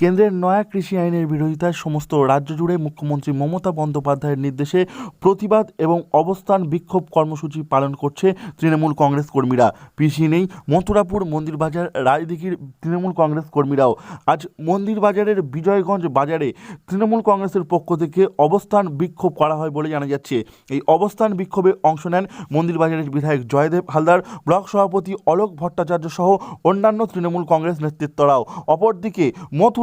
কেন্দ্রের নয়া কৃষি আইনের বিরোধিতায় সমস্ত রাজ্য জুড়ে মুখ্যমন্ত্রী মমতা বন্দ্যোপাধ্যায়ের নির্দেশে প্রতিবাদ এবং অবস্থান বিক্ষোভ কর্মসূচি পালন করছে তৃণমূল কংগ্রেস কর্মীরা। পিছিয়ে নেই, মথুরাপুর মন্দিরবাজার রায়দিঘির তৃণমূল কংগ্রেস কর্মীরাও। আজ মন্দিরবাজারের বিজয়গঞ্জ বাজারে তৃণমূল কংগ্রেসের পক্ষ থেকে অবস্থান বিক্ষোভ করা হয় বলে জানা যাচ্ছে। এই অবস্থান বিক্ষোভে অংশ নেন মন্দিরবাজারের বিধায়ক জয়দেব হালদার, ব্লক সভাপতি অলোক ভট্টাচার্য সহ অন্যান্য তৃণমূল কংগ্রেস নেতৃত্বরাও। অপরদিকে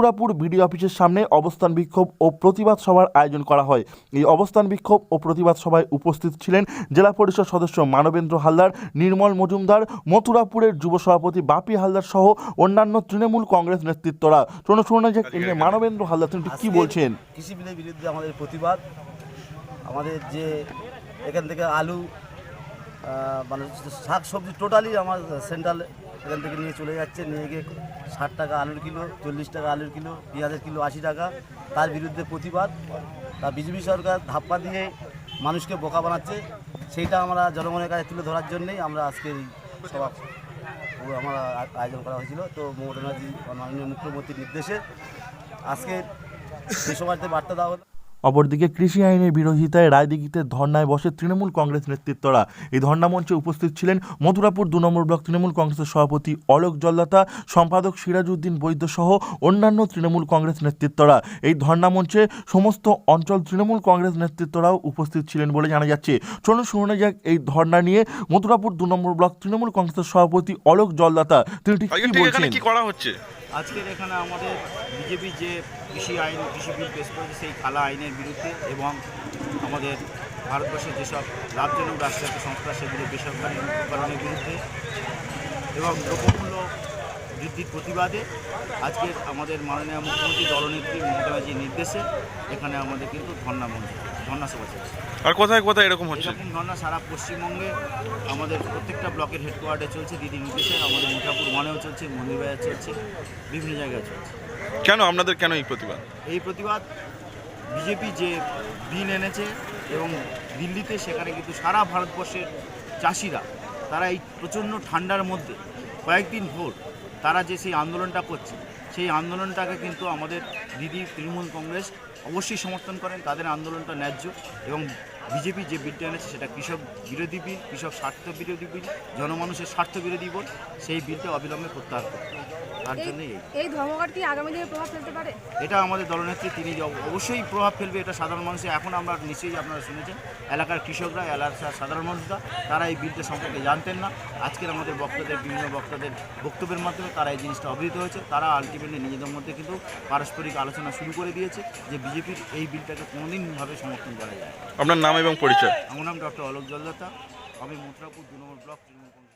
মথুরাপুর বিডি অফিসের সামনে অবস্থান বিক্ষোভ ও প্রতিবাদ সভার আয়োজন করা হয়। এই অবস্থান বিক্ষোভ ও প্রতিবাদ সভায় উপস্থিত ছিলেন জেলা পরিষদ সদস্য মানবেন্দ্র হালদার নির্মল মজুমদার মথুরাপুরের যুব সভাপতি বাপি হালদার সহ অন্যান্য তৃণমূল কংগ্রেস নেতৃত্বরা। শোনো শোনা যাক মানবেন্দ্র হালদার তিনি কি বলছেন? কৃষি বিলের বিরুদ্ধে আমাদের প্রতিবাদ। আমাদের যে এখান থেকে আলু মানে শাক সবজি টোটালি আমার সেন্ট্রাল এখান থেকে নিয়ে চলে যাচ্ছে। নিয়ে গিয়ে ষাট টাকা আলুর কিলো, চল্লিশ টাকা আলুর কিলো, পেঁয়াজের কিলো আশি টাকা। তার বিরুদ্ধে প্রতিবাদ। তা বিজেপি সরকার ধাপ্পা দিয়ে মানুষকে বোকা বানাচ্ছে। সেইটা আমরা জনগণের কাছে তুলে ধরার জন্যেই আমরা আজকে এই সভা আমার আয়োজন করা হয়েছিল। তো মমতা ব্যানার্জি মাননীয় মুখ্যমন্ত্রীর নির্দেশে আজকে এই সভাতে বার্তা দেওয়া অপরদিকে কৃষি আইনের বিরোধিতায় রায়দিঘিতে ধর্নায় বসে তৃণমূল কংগ্রেস নেতৃত্বরা। এই ধর্না মঞ্চে উপস্থিত ছিলেন মথুরাপুর দু নম্বর ব্লক তৃণমূল কংগ্রেসের সভাপতি অলোক জল্লাতা সম্পাদক সিরাজউদ্দিন বৈদ্য সহ অন্যান্য তৃণমূল কংগ্রেস নেতৃত্বরা। এই ধর্না মঞ্চে সমস্ত অঞ্চল তৃণমূল কংগ্রেস নেতৃত্বরাও উপস্থিত ছিলেন বলে জানা যাচ্ছে। চলুন শুনে যাক এই ধর্না নিয়ে মথুরাপুর দু নম্বর ব্লক তৃণমূল কংগ্রেসের সভাপতি অলোক জল্লাতা। তিনি ঠিক কি বলছেন? কি করা হচ্ছে? আজকের এখানে আমাদের বিজেপি যে কৃষি আইন, কৃষি বিল পেশ করেছে সেই কালা আইনের বিরুদ্ধে এবং আমাদের ভারতবর্ষের যেসব লাভজনক রাষ্ট্রায়ত্ত সংস্থা, সেগুলো বেসরকারি বেসরকারিকরণের বিরুদ্ধে এবং দ্রব্যমূল্য বৃদ্ধির প্রতিবাদে আজকের আমাদের মাননীয় মুখ্যমন্ত্রী দলনেত্রী মমতা ব্যানার্জির নির্দেশে এখানে আমাদের কিন্তু ধর্ণা মঞ্চ। সভা আর কোথায় কোথায় এরকম হচ্ছে? এরকম ধর্ণা সারা পশ্চিমবঙ্গে আমাদের প্রত্যেকটা ব্লকের হেডকোয়ার্টারে চলছে দিদি নির্দেশে আমাদের মিঠাপুর ওয়ানেও চলছে মন্দিরবাজার চলছে বিভিন্ন জায়গায় চলছে। কেন আপনাদের কেন এই প্রতিবাদ? এই প্রতিবাদ বিজেপি যে বিল এনেছে এবং দিল্লিতে সেখানে কিন্তু সারা ভারতবর্ষের চাষিরা তারা এই প্রচণ্ড ঠান্ডার মধ্যে কয়েকদিন ভোর তারা যে সেই আন্দোলনটা করছে সেই আন্দোলনটাকে কিন্তু আমাদের দিদি তৃণমূল কংগ্রেস অবশ্যই সমর্থন করেন। তাদের আন্দোলনটা ন্যায্য এবং বিজেপি যে বিলটি এনেছে সেটা কৃষক বিরোধী বিল, কৃষক স্বার্থ বিরোধী বিল, জনমানুষের স্বার্থ বিরোধী বিল, সেই বিলটা অবিলম্বে প্রত্যাহার করতে তার জন্যই এই। ধর্মঘট কি আগামী দিনে প্রভাব ফেলতে পারে? এটা আমাদের দলনেত্রী তিনি অবশ্যই প্রভাব ফেলবে এটা সাধারণ মানুষের এখন আমরা নিশ্চয়ই আপনারা শুনেছেন এলাকার কৃষকরা এলাকার সাধারণ মানুষরা তারা এই বিলটা সম্পর্কে জানতেন না। আজকের আমাদের বক্তাদের বিভিন্ন বক্তাদের বক্তব্যের মাধ্যমে তারা এই জিনিসটা অবহিত হয়েছে। তারা আলটিমেটলি নিজেদের মধ্যে কিন্তু পারস্পরিক আলোচনা শুরু করে দিয়েছে যে বিজেপির এই বিলটাকে কোনোদিনভাবে সমর্থন করা যায় আপনার নাম এবং পরিচয়? আমার নাম ডক্টর অলোক জলদাতা। আমি মথুরাপুর দু নম্বর ব্লক তৃণমূল